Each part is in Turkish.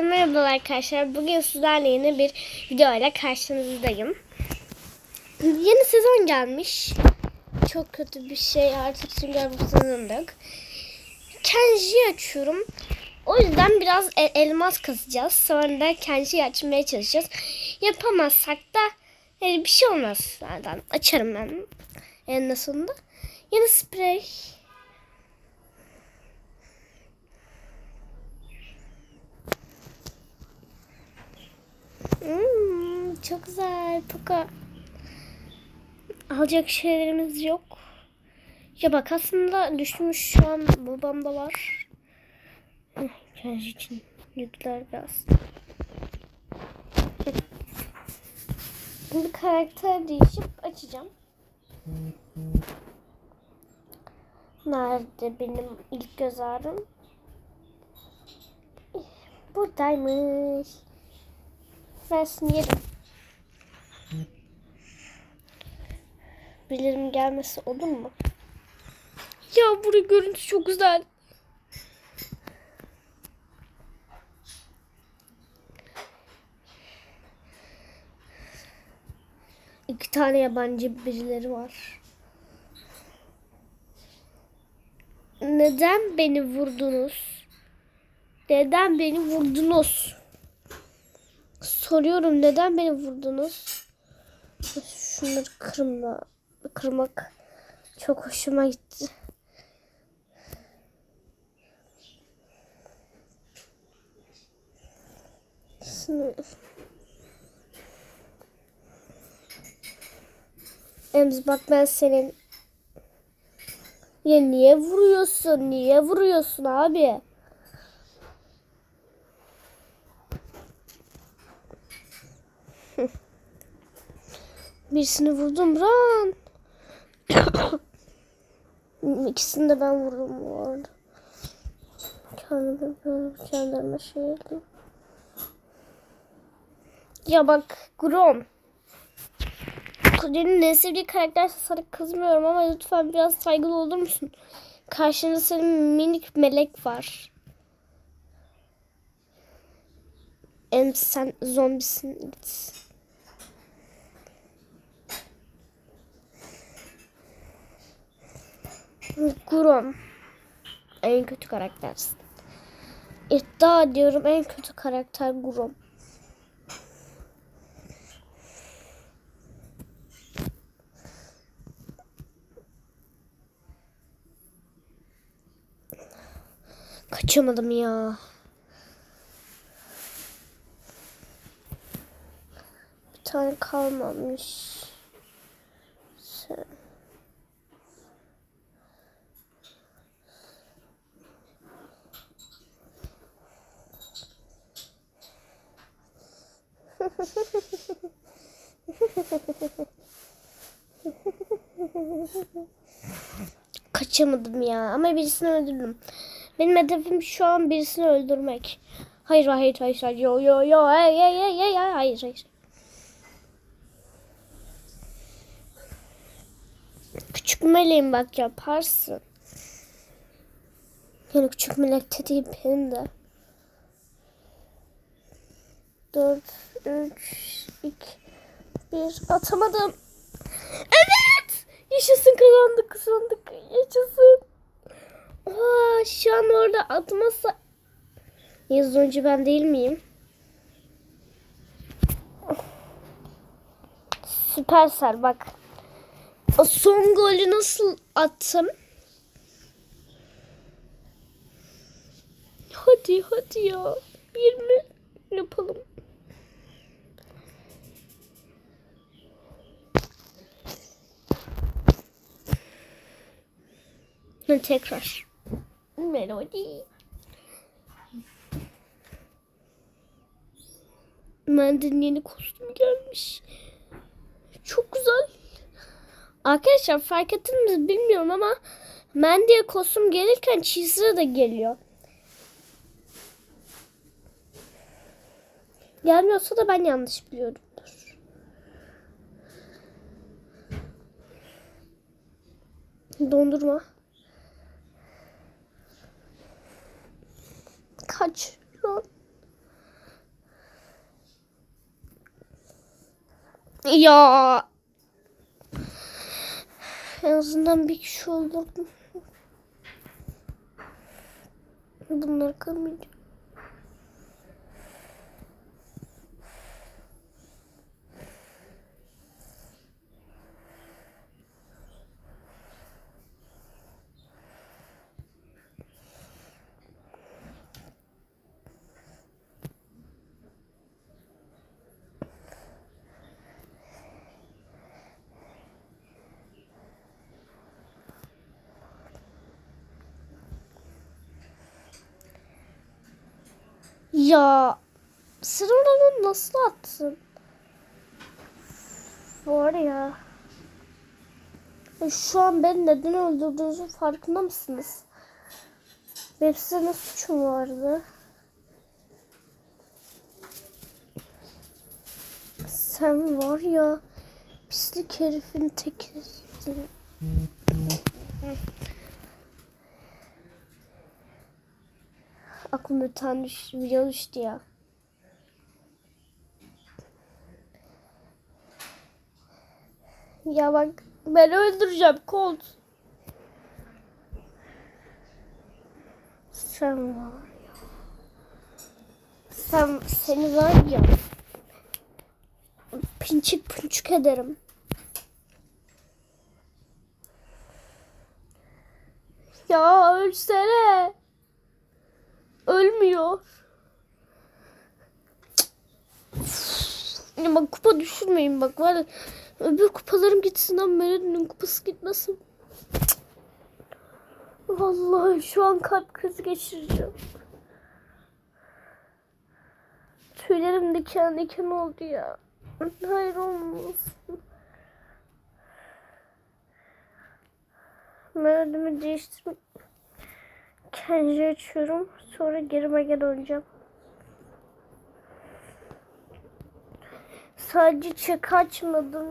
Merhaba arkadaşlar. Bugün sizlerle yeni bir video ile karşınızdayım. Yeni sezon gelmiş. Çok kötü bir şey artık sünger buzlandık. Kenji'yi açıyorum. O yüzden biraz el- elmas kazacağız. Sonra da Kenji'yi açmaya çalışacağız. Yapamazsak da yani bir şey olmaz zaten. Açarım ben en sonunda. Yeni sprey. Hmm, çok güzel. Poka. Alacak şeylerimiz yok. Ya bak aslında düşmüş şu an babamda var. Heh, Kendi için yükler biraz. Şimdi karakter değişip açacağım. Nerede benim ilk göz ağrım? Buradaymış. Versin yerim. Bilirim gelmesi olur mu? Ya burada görüntü çok güzel. İki tane yabancı birileri var. Neden beni vurdunuz? Neden beni vurdunuz? Soruyorum neden beni vurdunuz? Şunları kırma, kırmak çok hoşuma gitti. Emz bak ben senin... Ya niye vuruyorsun? Niye vuruyorsun abi? Birisini vurdum Ran. İkisini de ben vurdum bu arada. Kendime kendime şey yapayım. Ya bak Grom. Senin en sevdiği karakterse sana kızmıyorum ama lütfen biraz saygılı olur musun? Karşında senin minik melek var. Em sen zombisin. Git. Grom. En kötü karaktersin. İddia ediyorum en kötü karakter Grom. Kaçamadım ya. Bir tane kalmamış. Sen. Kaçamadım ya ama birisini öldürdüm. Benim hedefim şu an birisini öldürmek. Hayır hayır hayır hayır yo yo yo hey hey hey hey hayır hayır. Küçük meleğim bak yaparsın. Yani küçük melek dediğim benim de. 4, 3, 2, 1 atamadım. Evet! Yaşasın kazandık kazandık. Yaşasın. Aa, şu an orada atmasa... Yazıcı ben değil miyim? Süpersel bak. O son golü nasıl attım? Hadi hadi ya. 20 yapalım. Tekrar. Melodi. Mendin yeni kostüm gelmiş. Çok güzel. Arkadaşlar fark ettiniz mi bilmiyorum ama Mendy'ye kostüm gelirken çizgi de geliyor. Gelmiyorsa da ben yanlış biliyorumdur. Dondurma. Kaç. Lan. Ya. En azından bir kişi olur. Bunlar kalmayacak. Ya sen oradan nasıl attın? Var ya. Şu an beni neden öldürdüğünüzün farkında mısınız? Benim size ne suçum vardı? Sen var ya pislik herifin tekisin. Aklıma düş, video düştü ya. Ya bak ben öldüreceğim Colt. Sen var ya. Sen seni var ya. Pinçik pinçik ederim. Ya ölsene. Ölmüyor. Bak kupa düşürmeyin bak var öbür kupalarım gitsin ama Meridion'un kupası gitmesin. Vallahi şu an kalp krizi geçireceğim. Tüylerim diken diken oldu ya. Hayır olmasın. Meridion'u değiştirmek Kenji açıyorum. Sonra gerime geri döneceğim. Sadece çek açmadım.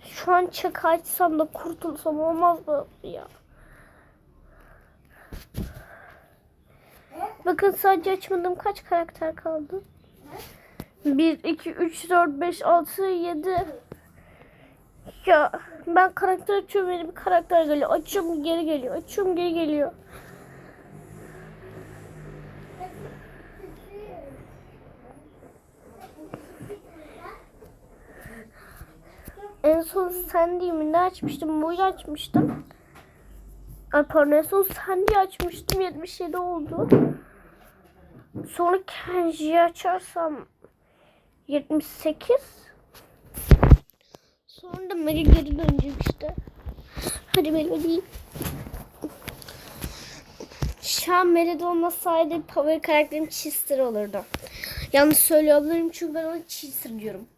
Şu an çek açsam da kurtulsam olmaz mı ya? Bakın sadece açmadığım kaç karakter kaldı? 1, 2, 3, 4, 5, 6, 7. Ya ben karakter açıyorum yeni bir karakter geliyor. Açıyorum geri geliyor. Açıyorum geri geliyor. En son Sandy'yi mi ne açmıştım? Mo'yu açmıştım. Ay pardon en son Sandy'yi açmıştım. 77 oldu. Sonra Kenji'yi açarsam 78. Sonra da Mega geri dönecek işte. Hadi Mega değil. Şu an Melody olmasaydı favori karakterim Chester olurdu. Yanlış söylüyor olabilirim çünkü ben ona Chester diyorum.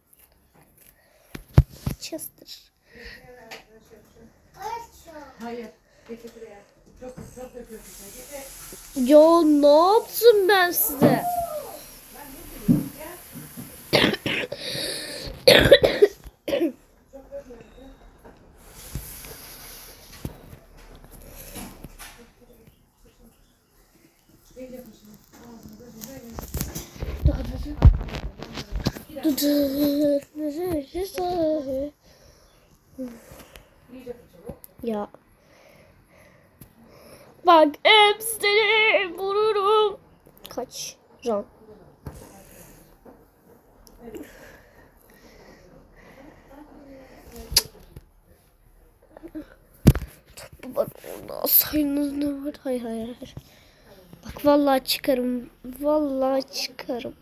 Chester. Hayır. Ya ne yaptım ben size? Ya. Bak hepsini vururum. Kaç? Ran. Topu bak orada. Sayınız ne var? Hayır hayır hayır. Bak vallahi çıkarım. Vallahi çıkarım.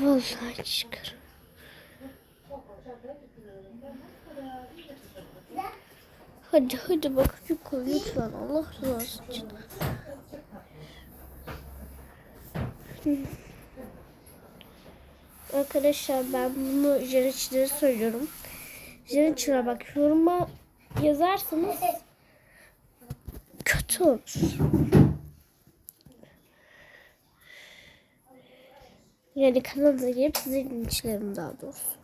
Vallahi çıkarım. Hadi hadi bak yukarı lütfen Allah rızası için. Arkadaşlar ben bunu Jeniçlere söylüyorum. Jeniçlere bak yoruma yazarsanız kötü olur. Yani kanalda girip size linçlerim daha doğrusu.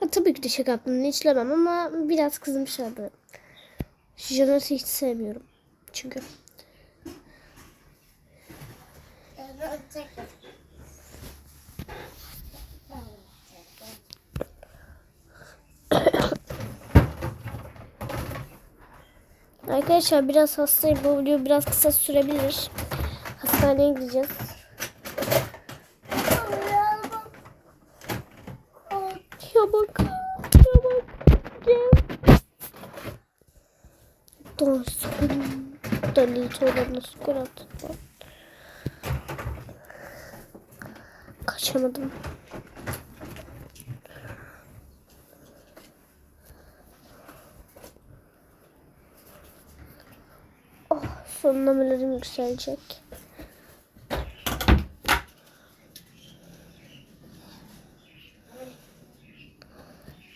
Ha, tabii ki de şaka yaptım. Linçlemem ama biraz kızmışlardı. Janet'i hiç sevmiyorum. Çünkü. Janet Arkadaşlar biraz hastayım. Bu video biraz kısa sürebilir. Hastaneye gideceğiz. Ya bak. Ya bak. Gel. Don sukun. Dalito olanı sukun attı. Kaçamadım. Melerim yükselecek.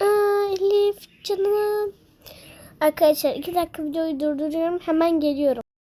Elif canım. Arkadaşlar iki dakika videoyu durduruyorum. Hemen geliyorum.